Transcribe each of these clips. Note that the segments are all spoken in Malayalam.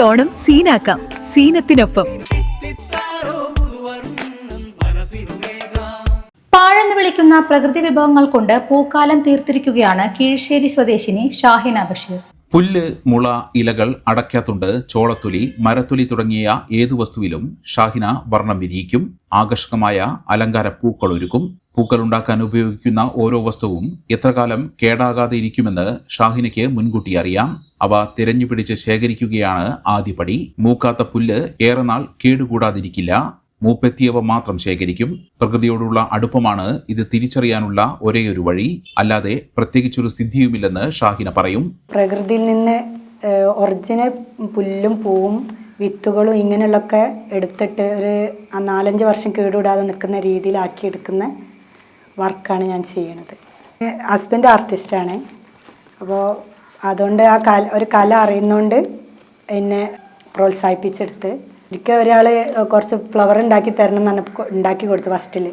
ഓണം സീനാക്കാം. സീനത്തിനൊപ്പം. പാഴെന്ന് വിളിക്കുന്ന പ്രകൃതി വിഭവങ്ങൾ കൊണ്ട് പൂക്കാലം തീർത്തിരിക്കുകയാണ് കീഴ്ശ്ശേരി സ്വദേശിനി ഷാഹിന ബഷീർ. പുല്ല് മുള ഇലകൾ അടയ്ക്കാത്തുണ്ട് ചോളത്തൊലി മരത്തൊലി തുടങ്ങിയ ഏതു വസ്തുവിലും ഷാഹിന വർണം വിരിയിക്കും. ആകർഷകമായ അലങ്കാര പൂക്കൾ ഒരുക്കും. പൂക്കൾ ഉണ്ടാക്കാൻ ഉപയോഗിക്കുന്ന ഓരോ വസ്തുവും എത്രകാലം കേടാകാതെ ഇരിക്കുമെന്ന് ഷാഹിനയ്ക്ക് മുൻകൂട്ടി അറിയാം. അവ തിരഞ്ഞുപിടിച്ച് ശേഖരിക്കുകയാണ് ആദ്യപടി. മൂക്കാത്ത പുല്ല് ഏറെ നാൾ കേടുകൂടാതിരിക്കില്ല. മൂപ്പെത്തിയവ മാത്രം ശേഖരിക്കും. പ്രകൃതിയോടുള്ള അടുപ്പമാണ് ഇത് തിരിച്ചറിയാനുള്ള ഒരേയൊരു വഴി. അല്ലാതെ പ്രത്യേകിച്ചൊരു സിദ്ധിയുമില്ലെന്ന് ഷാഹിന പറയും. പ്രകൃതിയിൽ നിന്ന് ഒറിജിനൽ പുല്ലും പൂവും വിത്തുകളും ഇങ്ങനെയുള്ളൊക്കെ എടുത്തിട്ട് ഒരു നാലഞ്ച് വർഷം കേടുകൂടാതെ നിൽക്കുന്ന രീതിയിലാക്കി എടുക്കുന്ന വർക്കാണ് ഞാൻ ചെയ്യണത് ഹസ്ബൻഡ് ആർട്ടിസ്റ്റാണ് അപ്പോൾ അതുകൊണ്ട് ആ കല ഒരു കല അറിയുന്നതുകൊണ്ട് എന്നെ പ്രോത്സാഹിപ്പിച്ചെടുത്ത് ഒരിക്കൽ ഒരാൾ കുറച്ച് ഫ്ലവർ ഉണ്ടാക്കി തരണം എന്ന് പറഞ്ഞപ്പോൾ ഉണ്ടാക്കി കൊടുത്തു ഫസ്റ്റിൽ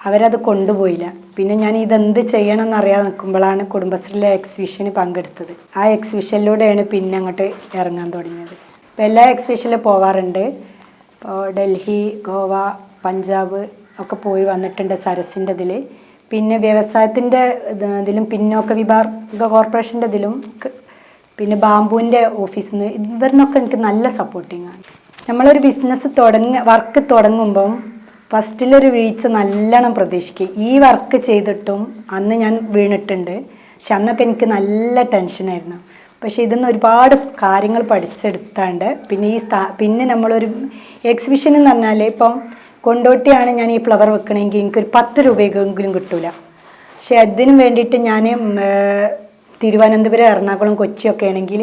അവരത് കൊണ്ടുപോയില്ല. പിന്നെ ഞാൻ ഇതെന്ത് ചെയ്യണം എന്നറിയാതെ നിൽക്കുമ്പോഴാണ് കുടുംബശ്രീയിലെ എക്സിബിഷന് പങ്കെടുത്തത്. ആ എക്സിബിഷനിലൂടെയാണ് പിന്നെ അങ്ങോട്ട് ഇറങ്ങാൻ തുടങ്ങിയത്. ഇപ്പം എല്ലാ എക്സിബിഷനിലും പോവാറുണ്ട്. ഇപ്പോൾ ഡൽഹി ഗോവ പഞ്ചാബ് ഒക്കെ പോയി വന്നിട്ടുണ്ട് സരസിന്റെ ഇതിൽ പിന്നെ വ്യവസായത്തിന്റെ ഇതിലും പിന്നോക്ക വിഭാഗ കോർപ്പറേഷന്റെ ഇതിലും പിന്നെ ബാമ്പുവിന്റെ ഓഫീസിൽ നിന്ന് ഇവരിനൊക്കെ എനിക്ക് നല്ല സപ്പോർട്ടിങ് ആണ്. നമ്മളൊരു ബിസിനസ് തുടങ്ങ വർക്ക് തുടങ്ങുമ്പം ഫസ്റ്റിലൊരു വീഴ്ച നല്ലോണം പ്രതീക്ഷിക്കും. ഈ വർക്ക് ചെയ്തിട്ടും അന്ന് ഞാൻ വീണിട്ടുണ്ട്. പക്ഷെ അന്നൊക്കെ എനിക്ക് നല്ല ടെൻഷനായിരുന്നു പക്ഷെ ഇതിന്ന് ഒരുപാട് കാര്യങ്ങൾ പഠിച്ചെടുത്താണ്ട് പിന്നെ ഈ സ്ഥാ പിന്നെ നമ്മളൊരു എക്സിബിഷൻ എന്ന് പറഞ്ഞാൽ ഇപ്പം കൊണ്ടോട്ടിയാണ് ഞാൻ ഈ ഫ്ലവർ വെക്കണമെങ്കിൽ എനിക്കൊരു പത്ത് രൂപയെങ്കിലും കിട്ടൂല. പക്ഷെ അതിന് വേണ്ടിയിട്ട് ഞാൻ തിരുവനന്തപുരം എറണാകുളം കൊച്ചിയൊക്കെ ആണെങ്കിൽ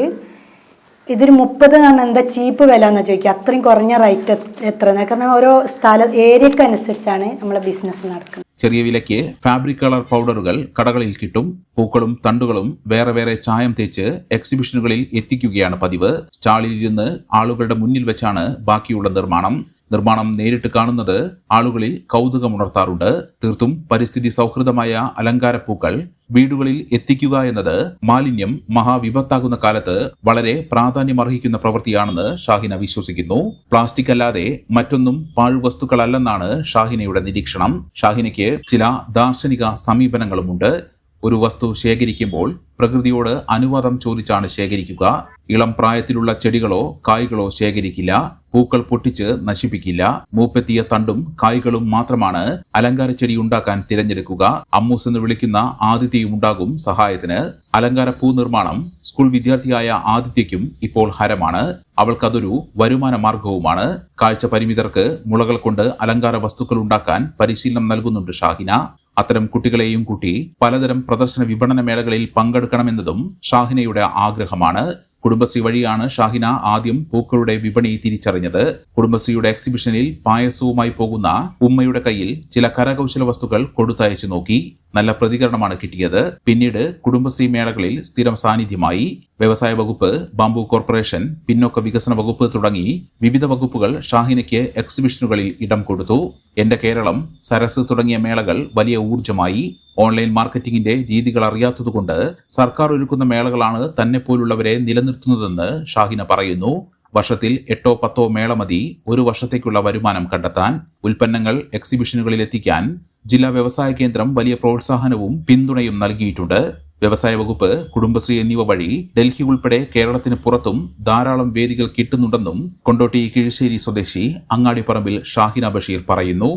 ഇതൊരു മുപ്പത് എന്ന് പറഞ്ഞാൽ എന്താ ചീപ്പ് വില എന്നാ ചോദിക്കുക. അത്രയും കുറഞ്ഞ റേറ്റ് എത്ര കാരണം ഓരോ സ്ഥല ഏരിയക്ക് അനുസരിച്ചാണ് നമ്മളെ ബിസിനസ് നടക്കുന്നത്. ചെറിയ വിലയ്ക്ക് ഫാബ്രിക് കളർ പൗഡറുകൾ കടകളിൽ കിട്ടും. പൂക്കളും തണ്ടുകളും വേറെ വേറെ ചായം തേച്ച് എക്സിബിഷനുകളിൽ എത്തിക്കുകയാണ് പതിവ്. സ്റ്റാളിൽ സ്റ്റാളിലിരുന്ന് ആളുകളുടെ മുന്നിൽ വെച്ചാണ് ബാക്കിയുള്ള നിർമ്മാണം. നിർമ്മാണം നേരിട്ട് കാണുന്നത് ആളുകളിൽ കൗതുകമുണർത്താറുണ്ട്. തീർത്തും പരിസ്ഥിതി സൗഹൃദമായ അലങ്കാരപ്പൂക്കൾ വീടുകളിൽ എത്തിക്കുക എന്നത് മാലിന്യം മഹാവിപത്താകുന്ന കാലത്ത് വളരെ പ്രാധാന്യമർഹിക്കുന്ന പ്രവൃത്തിയാണെന്ന് ഷാഹിന വിശ്വസിക്കുന്നു. പ്ലാസ്റ്റിക് അല്ലാതെ മറ്റൊന്നും പാഴ്വസ്തുക്കളല്ലെന്നാണ് ഷാഹിനയുടെ നിരീക്ഷണം. ഷാഹിനയ്ക്ക് ചില ദാർശനിക സമീപനങ്ങളുമുണ്ട്. ഒരു വസ്തു ശേഖരിക്കുമ്പോൾ പ്രകൃതിയോട് അനുവാദം ചോദിച്ചാണ് ശേഖരിക്കുക. ഇളം പ്രായത്തിലുള്ള ചെടികളോ കായ്കളോ ശേഖരിക്കില്ല. പൂക്കൾ പൊട്ടിച്ച് നശിപ്പിക്കില്ല. മൂപ്പെത്തിയ തണ്ടും കായ്കളും മാത്രമാണ് അലങ്കാര ചെടി ഉണ്ടാക്കാൻ തിരഞ്ഞെടുക്കുക. അമ്മൂസ് എന്ന് വിളിക്കുന്ന ആദിത്യയും ഉണ്ടാകും സഹായത്തിന്. അലങ്കാര പൂ നിർമ്മാണം സ്കൂൾ വിദ്യാർത്ഥിയായ ആദിത്യയ്ക്കും ഇപ്പോൾ ഹരമാണ്. അവൾക്കതൊരു വരുമാന മാർഗവുമാണ് കാഴ്ച പരിമിതർക്ക് മുളകൾ കൊണ്ട് അലങ്കാര വസ്തുക്കൾ ഉണ്ടാക്കാൻ പരിശീലനം നൽകുന്നുണ്ട് ഷാഹിന. അത്തരം കുട്ടികളെയും കൂട്ടി പലതരം പ്രദർശന വിപണന മേളകളിൽ പങ്കെടുക്കണമെന്നതും ഷാഹിനയുടെ ആഗ്രഹമാണ്. കുടുംബശ്രീ വഴിയാണ് ഷാഹിന ആദ്യം പൂക്കളുടെ വിപണി തിരിച്ചറിഞ്ഞത്. കുടുംബശ്രീയുടെ എക്സിബിഷനിൽ പായസവുമായി പോകുന്ന ഉമ്മയുടെ കയ്യിൽ ചില കരകൗശല വസ്തുക്കൾ കൊടുത്തയച്ചു നോക്കി. നല്ല പ്രതികരണമാണ് കിട്ടിയത്. പിന്നീട് കുടുംബശ്രീ മേളകളിൽ സ്ഥിരം സാന്നിധ്യമായി വ്യവസായ വകുപ്പ് ബാംബു കോർപ്പറേഷൻ പിന്നോക്ക വികസന വകുപ്പ് തുടങ്ങി വിവിധ വകുപ്പുകൾ ഷാഹിനയ്ക്ക് എക്സിബിഷനുകളിൽ ഇടം കൊടുത്തു. എന്റെ കേരളം സരസ് തുടങ്ങിയ മേളകൾ വലിയ ഊർജമായി ഓൺലൈൻ മാർക്കറ്റിംഗിന്റെ രീതികൾ അറിയാത്തതുകൊണ്ട് സർക്കാർ ഒരുക്കുന്ന മേളകളാണ് തന്നെ പോലുള്ളവരെ നിലനിർത്തുന്നതെന്ന് ഷാഹിന പറയുന്നു. വർഷത്തിൽ എട്ടോ പത്തോ മേള മതി. ഒരു വർഷത്തേക്കുള്ള വരുമാനം കണ്ടെത്താൻ ഉൽപ്പന്നങ്ങൾ എക്സിബിഷനുകളിൽ എത്തിക്കാൻ ജില്ലാ വ്യവസായ കേന്ദ്രം വലിയ പ്രോത്സാഹനവും പിന്തുണയും നൽകിയിട്ടുണ്ട്. വ്യവസായ വകുപ്പ് കുടുംബശ്രീ എന്നിവ വഴി ഡൽഹി ഉൾപ്പെടെ കേരളത്തിന് പുറത്തും ധാരാളം വേദികൾ കിട്ടുന്നുണ്ടെന്നും കൊണ്ടോട്ടി കിഴിശ്ശേരി സ്വദേശി അങ്ങാടിപ്പറമ്പിൽ ഷാഹിന ബഷീർ പറയുന്നു.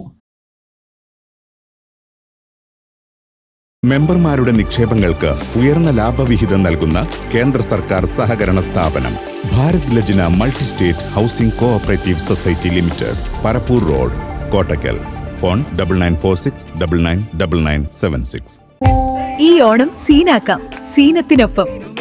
മെമ്പർമാരുടെ നിക്ഷേപങ്ങൾക്ക് ഉയർന്ന ലാഭവിഹിതം നൽകുന്ന കേന്ദ്ര സർക്കാർ സഹകരണ സ്ഥാപനം Bharat Lajna multi state housing cooperative society limited Parappur road Kottakkal. Phone double nine four six double nine double nine seven six. ഈ ഓണം സീനാക്കാം. സീനത്തിനൊപ്പം.